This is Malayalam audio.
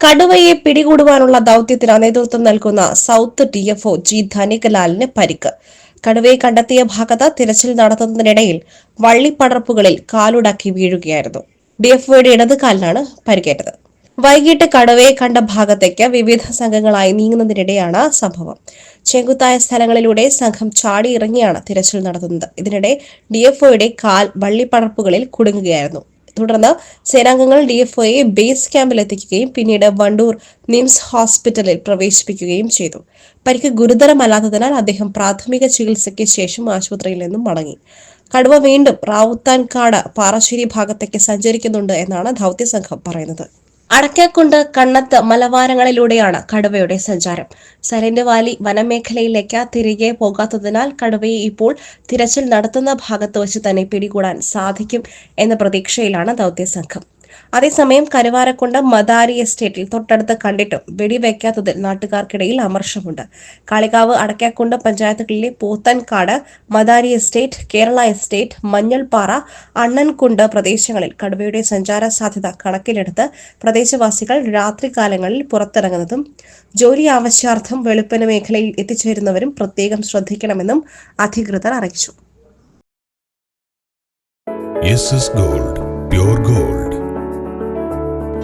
കടുവയെ പിടികൂടുവാനുള്ള ദൌത്യത്തിന് നേതൃത്വം നൽകുന്ന south D F O G ധനികലാലിന് പരിക്ക്. കടുവയെ കണ്ടെത്തിയ ഭാഗത്ത് തിരച്ചിൽ നടത്തുന്നതിനിടയിൽ വള്ളിപ്പടർപ്പുകളിൽ കാലുടക്കി വീഴുകയായിരുന്നു. ഡിഎഫ്ഒയുടെ ഇടതുകാലിനാണ് പരിക്കേറ്റത്. വൈകിട്ട് കടുവയെ കണ്ട ഭാഗത്തേക്ക് വിവിധ സംഘങ്ങളായി നീങ്ങുന്നതിനിടെയാണ് സംഭവം. ചെങ്കുത്തായ സ്ഥലങ്ങളിലൂടെ സംഘം ചാടിയിറങ്ങിയാണ് തിരച്ചിൽ നടത്തുന്നത്. ഇതിനിടെ ഡിഎഫ്ഒയുടെ കാൽ വള്ളിപ്പടർപ്പുകളിൽ കുടുങ്ങുകയായിരുന്നു. തുടർന്ന് സേനാംഗങ്ങൾ ഡിഎഫ്ഒയെ ബേസ് ക്യാമ്പിൽ എത്തിക്കുകയും പിന്നീട് വണ്ടൂർ നിംസ് ഹോസ്പിറ്റലിൽ പ്രവേശിപ്പിക്കുകയും ചെയ്തു. പരിക്ക് ഗുരുതരമല്ലാത്തതിനാൽ അദ്ദേഹം പ്രാഥമിക ചികിത്സയ്ക്ക് ശേഷം ആശുപത്രിയിൽ നിന്നും മടങ്ങി. കടുവ വീണ്ടും റാവുത്താൻകാട് പാറശ്ശേരി ഭാഗത്തേക്ക് സഞ്ചരിക്കുന്നുണ്ട് എന്നാണ് ദൗത്യസംഘം പറയുന്നത്. അടക്കാക്കുണ്ട് കണ്ണത്ത് മലവാരങ്ങളിലൂടെയാണ് കടുവയുടെ സഞ്ചാരം. സൈലന്റ് വാലി വനമേഖലയിലേക്ക് തിരികെ പോകാത്തതിനാൽ കടുവയെ ഇപ്പോൾ തിരച്ചിൽ നടത്തുന്ന ഭാഗത്ത് വെച്ച് തന്നെ പിടികൂടാൻ സാധിക്കും എന്ന പ്രതീക്ഷയിലാണ് ദൌത്യസംഘം. അതേസമയം കരുവാരക്കുണ്ട് മദാരി എസ്റ്റേറ്റിൽ തൊട്ടടുത്ത് കണ്ടിട്ടും വെടിവെക്കാത്തതിൽ നാട്ടുകാർക്കിടയിൽ അമർഷമുണ്ട്. കാളികാവ് അടക്കാക്കുണ്ട് പഞ്ചായത്തുകളിലെ പോത്തൻകാട് മദാരി എസ്റ്റേറ്റ് കേരള എസ്റ്റേറ്റ് മഞ്ഞൾപ്പാറ അണ്ണൻകുണ്ട് പ്രദേശങ്ങളിൽ കടുവയുടെ സഞ്ചാര സാധ്യത കണക്കിലെടുത്ത് പ്രദേശവാസികൾ രാത്രികാലങ്ങളിൽ പുറത്തിറങ്ങുന്നതും ജോലി ആവശ്യാർത്ഥം വെളുപ്പിന് മേഖലയിൽ എത്തിച്ചേരുന്നവരും പ്രത്യേകം ശ്രദ്ധിക്കണമെന്നും അധികൃതർ അറിയിച്ചു. Gold pure gold